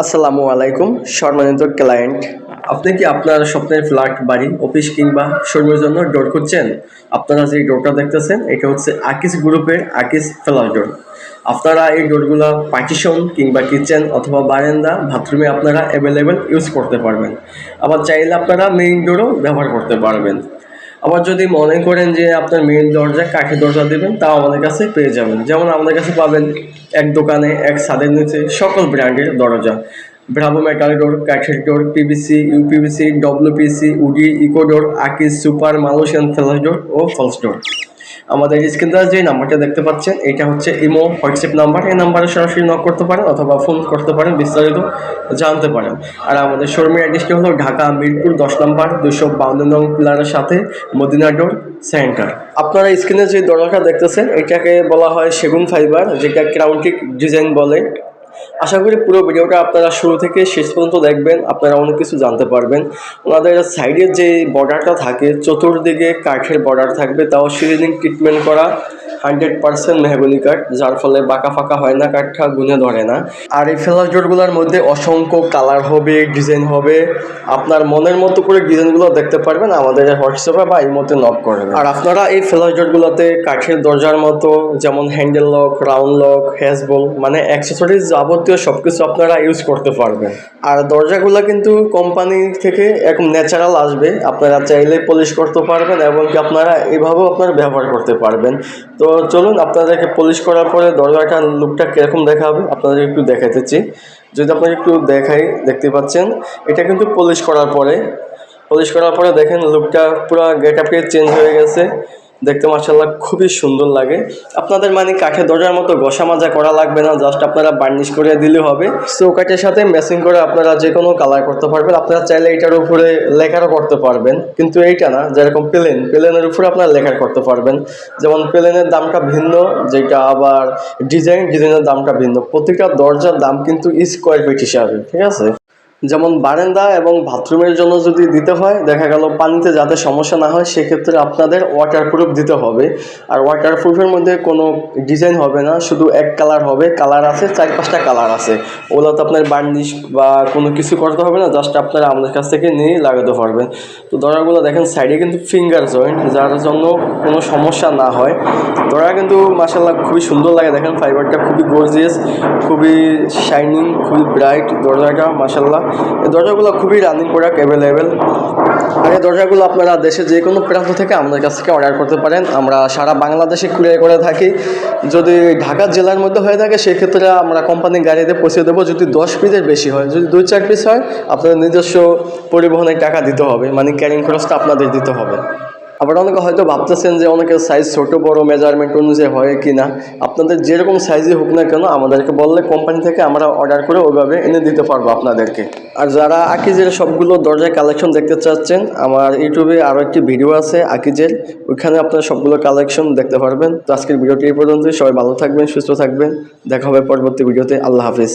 আসসালামু আলাইকুম, সম্মানিত ক্লায়েন্ট আপনি কি আপনার স্বপ্নের ফ্ল্যাট বাড়ি অফিস কিংবা শোরুমের জন্য ডোর খুঁজছেন? আপনারা যে ডোরটা দেখতেছেন, এটা হচ্ছে আকিস গ্রুপের আকিস ফ্ল্যাশ ডোর আপনারা এই ডোরগুলো পার্টিশন কিংবা কিচেন অথবা বারান্দা বাথরুমে আপনারা অ্যাভেলেবেল ইউজ করতে পারবেন। আবার চাইলে আপনারা মেইন ডোরও ব্যবহার করতে পারবেন। আবার যদি মনে করেন যে আপনার মেইন দরজা কাঠের দরজা দেবেন, তাও আমাদের কাছে পেয়ে যাবেন। যেমন আমাদের কাছে পাবেন এক দোকানে, এক ছাদের নিচে সকল ব্র্যান্ডের দরজা। ব্রাভো মেটাল ডোর কাঠের door PVC UPVC WPC woody eco door আকিস সুপার মালয়েশিয়ান ফ্লাস ডোর ও ফলস ডোর আমাদের স্ক্রিন যে নাম্বারটা দেখতে পাচ্ছেন, এটা হচ্ছে ইমো হোয়াটসঅ্যাপ নাম্বার এই নাম্বারে সরাসরি নক করতে পারেন অথবা ফোন করতে পারেন, বিস্তারিত জানতে পারেন। আর আমাদের শোরুমের অ্যাড্রেসটি হলো? ঢাকা মিরপুর দশ নম্বর, দুশো বাউন্ন নং পিলারের সাথে মদিনাডোর সেন্টার আপনারা স্ক্রিনে যে দরজাটা দেখতেছেন, এটাকে বলা হয় সেগুন ফাইবার যেটা ক্রাউন্টিক ডিজাইন বলে। আশা করি পুরো ভিডিওটা আপনারা শুরু থেকে শেষ পর্যন্ত দেখবেন, আপনারা অনেক কিছু জানতে পারবেন। ওনাদের সাইডের যে বর্ডারটা থাকে, চতুর্দিকে কাঠের বর্ডার থাকবে, তাও সিলিং ট্রিটমেন্ট করা, হান্ড্রেড পার্সেন্ট মেহগনি কাঠ, যার ফলে বাঁকা ফাঁকা হয় না, কাঠটা গুনে ধরে না। আর এই ফেলাস ডোরগুলোর মধ্যে অসংখ্য কালার হবে, ডিজাইন হবে। আপনার মনের মতো করে ডিজাইনগুলো দেখতে পারবেন, আমাদের হোয়াটসঅ্যাপে বা এই মধ্যে নক করবেন আর আপনারা এই ফেলাস ডোরগুলোতে কাঠের দরজার মতো, যেমন হ্যান্ডেল লক রাউন্ড লক হ্যাজবল মানে অ্যাক্সেসরিজ যাবতীয় সব কিছু আপনারা ইউজ করতে পারবেন। আর দরজাগুলো কিন্তু কোম্পানি থেকে একদম ন্যাচারাল আসবে। আপনারা চাইলে পলিশ করতে পারবেন এবং কি আপনারা এভাবেও আপনারা ব্যবহার করতে পারবেন। তো চলুন আপনাদেরকে পলিশ করার পরে দরজাটার লুকটা কীরকম দেখাবে আপনাদের একটু দেখাতেছি যদি আপনারা একটু দেখাই, দেখতে পাচ্ছেন, এটা কিন্তু পলিশ করার পরে পলিশ করার পরে দেখেন লুকটা পুরো গেট আপে চেঞ্জ হয়ে গেছে। দেখতে মার্শাল্লাহ খুবই সুন্দর লাগে। আপনাদের মানে কাঠের দরজার মতো ঘষা মাজা করা লাগবে না জাস্ট আপনারা বার্নিশ করে দিলে হবে। চৌকাঠের সাথে ম্যাচিং করে আপনারা যে কোনো কালার করতে পারবেন। আপনারা চাইলে এটার উপরে লেখারও করতে পারবেন। কিন্তু এইটা না, যেরকম প্লেন প্লেনের উপরে আপনারা লেখার করতে পারবেন। যেমন প্লেনের দামটা ভিন্ন, যেটা আবার ডিজাইন ডিজাইনের দামটা ভিন্ন। প্রতিটা দরজার দাম কিন্তু স্কোয়ার ফিট হিসাবে, ঠিক আছে? যেমন বারান্দা এবং বাথরুমের জন্য যদি দিতে হয়, দেখা গেল পানিতে যাতে সমস্যা না হয়, সেক্ষেত্রে আপনাদের ওয়াটারপ্রুফ দিতে হবে। আর ওয়াটারপ্রুফের মধ্যে কোনো ডিজাইন হবে না, শুধু এক কালার হবে কালার আছে, চার পাঁচটা কালার আছে। ওগুলো তো আপনার বার্নিশ বা কোনো কিছু করতে হবে না জাস্ট আপনারা আমাদের কাছ থেকে নিয়ে লাগাতে পারবেন। তো দরজাগুলো দেখেন সাইডে কিন্তু ফিঙ্গার জয়েন্ট যার জন্য কোনো সমস্যা না হয়। দরজা কিন্তু মাসাল্লাহ খুবই সুন্দর লাগে, দেখেন ফাইবারটা খুবই গর্জিয়াস খুবই শাইনিং খুবই ব্রাইট দরজাটা মাসাল্লাহ দরজাগুলো খুবই রানিং প্রোডাক্ট অ্যাভেলেবেল। আর এই দরজাগুলো আপনারা দেশে যে কোনো প্রান্ত থেকে আমাদের কাছ থেকে অর্ডার করতে পারেন। আমরা সারা বাংলাদেশে কুরিয়ার করে থাকি। যদি ঢাকা জেলার মধ্যে হয়ে থাকে, সেক্ষেত্রে আমরা কোম্পানির গাড়িতে পৌঁছে দেবো। যদি দশ পিসের বেশি হয়, যদি দুই চার পিস হয়, আপনাদের নিজস্ব পরিবহনের টাকা দিতে হবে। মানে ক্যারিং খরচটা আপনাদের দিতে হবে। আবার অনেকে হয়তো ভাবতেছেন যে অনেকের সাইজ ছোট, বড় মেজারমেন্ট অনুযায়ী হয় কি না আপনাদের যেরকম সাইজে হোক না কেন, আমাদেরকে বললে কোম্পানি থেকে আমরা অর্ডার করে ওইভাবে এনে দিতে পারব আপনাদেরকে। আর যারা আকিজের সবগুলো দরজার কালেকশন দেখতে চাচ্ছেন, আমার ইউটিউবে আরও একটি ভিডিও আছে আকিজের। ওইখানে আপনারা সবগুলো কালেকশন দেখতে পারবেন। তো আজকের ভিডিওটি এই পর্যন্তই। সবাই ভালো থাকবেন, সুস্থ থাকবেন। দেখা হবে পরবর্তী ভিডিওতে আল্লাহ হাফিজ।